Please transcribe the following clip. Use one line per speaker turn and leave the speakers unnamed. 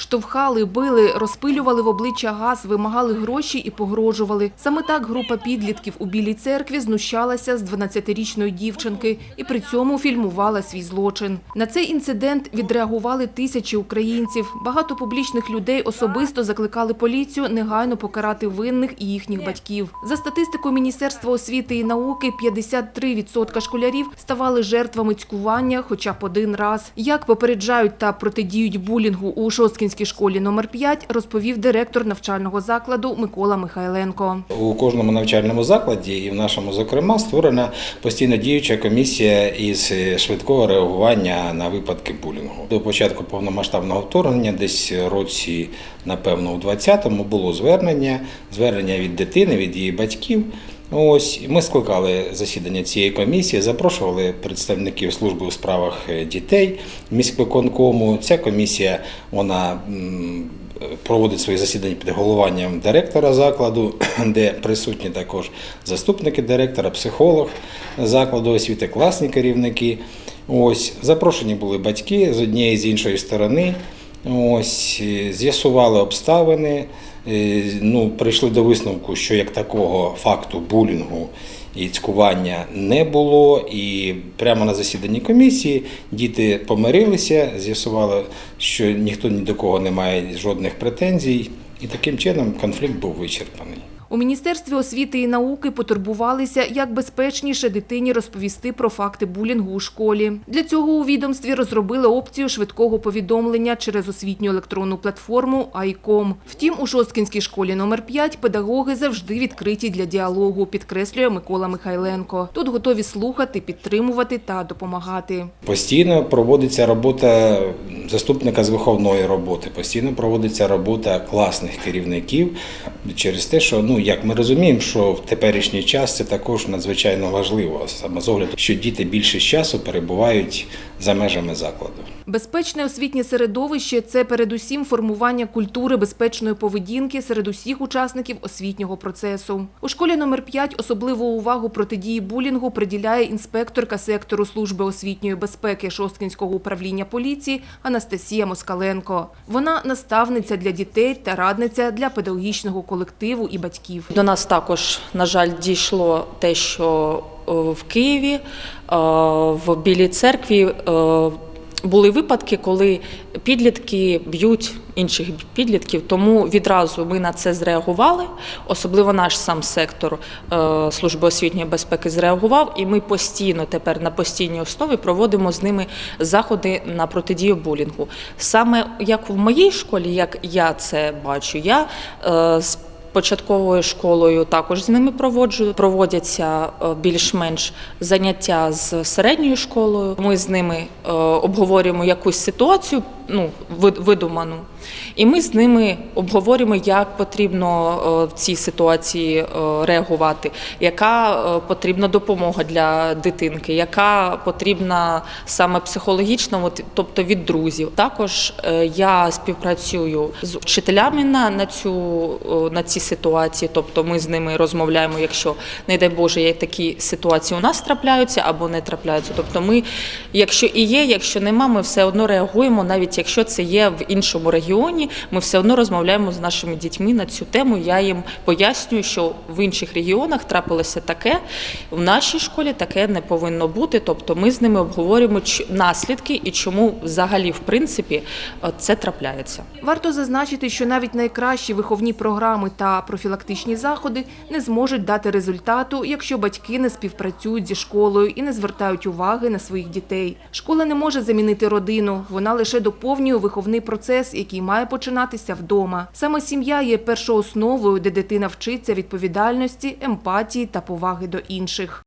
Штовхали, били, розпилювали в обличчя газ, вимагали гроші і погрожували. Саме так група підлітків у Білій церкві знущалася з 12-річної дівчинки і при цьому фільмувала свій злочин. На цей інцидент відреагували тисячі українців. Багато публічних людей особисто закликали поліцію негайно покарати винних і їхніх батьків. За статистикою Міністерства освіти і науки, 53% школярів ставали жертвами цькування хоча б один раз. Як попереджають та протидіють булінгу у Шосткінській школі номер 5, розповів директор навчального закладу Микола Михайленко.
У кожному навчальному закладі, і в нашому, зокрема, створена постійно діюча комісія із швидкого реагування на випадки булінгу. До початку повномасштабного вторгнення, десь році, напевно, у 20-му було звернення, звернення від дитини, від її батьків. Ось ми скликали засідання цієї комісії, запрошували представників служби у справах е, дітей міськвиконкому. Ця комісія вона проводить свої засідання під головуванням директора закладу, де присутні також заступники директора, психолог закладу освіти, класні керівники. Ось запрошені були батьки з однієї з іншої сторони. Ось з'ясували обставини. Ну, прийшли до висновку, що як такого факту булінгу і цькування не було. І прямо на засіданні комісії діти помирилися, з'ясували, що ніхто ні до кого не має жодних претензій, і таким чином конфлікт був вичерпаний.
У Міністерстві освіти і науки потурбувалися, як безпечніше дитині розповісти про факти булінгу у школі. Для цього у відомстві розробили опцію швидкого повідомлення через освітню електронну платформу «Айком». Втім, у Шосткінській школі номер 5 педагоги завжди відкриті для діалогу, підкреслює Микола Михайленко. Тут готові слухати, підтримувати та допомагати.
Постійно проводиться робота заступника з виховної роботи, постійно проводиться робота класних керівників через те, що ну як ми розуміємо, що в теперішній час це також надзвичайно важливо, саме з огляду, що діти більше часу перебувають за межами закладу.
Безпечне освітнє середовище – це передусім формування культури безпечної поведінки серед усіх учасників освітнього процесу. У школі номер 5 особливу увагу протидії булінгу приділяє інспекторка сектору служби освітньої безпеки Шосткінського управління поліції Анастасія Москаленко. Вона наставниця для дітей та радниця для педагогічного колективу і батьків.
До нас також, на жаль, дійшло те, що е, в Києві, е, в Білій церкві е, були випадки, коли підлітки б'ють інших підлітків. Тому відразу ми на це зреагували. Особливо наш сам сектор служби освітньої безпеки зреагував, і ми постійно тепер на постійній основі проводимо з ними заходи на протидію булінгу. Саме як в моїй школі, як я це бачу, я з Початковою школою також з ними проводжу. Проводяться е, більш-менш заняття з середньою школою. Ми з ними е, обговорюємо якусь ситуацію, ну видуману, і ми з ними обговорюємо, як потрібно е, в цій ситуації е, реагувати, яка е, потрібна допомога для дитинки, яка потрібна саме психологічна, тобто від друзів. Також я співпрацюю з вчителями на, на цю на ці ситуації. Тобто ми з ними розмовляємо, якщо не дай Боже, є такі ситуації у нас трапляються або не трапляються. Тобто, ми, якщо і є, якщо нема, ми все одно реагуємо, навіть якщо це є в іншому регіоні, ми все одно розмовляємо з нашими дітьми на цю тему. Я їм пояснюю, що в інших регіонах трапилося таке, в нашій школі таке не повинно бути. Тобто, ми з ними обговорюємо наслідки і чому взагалі в принципі е, це трапляється.
Варто зазначити, що навіть найкращі виховні програми та профілактичні заходи не зможуть дати результату, якщо батьки не співпрацюють зі школою і не звертають уваги на своїх дітей. Школа не може замінити родину, вона лише доповнює виховний процес, який має починатися вдома. Саме сім'я є першоосновою, де дитина вчиться відповідальності, емпатії та поваги до інших.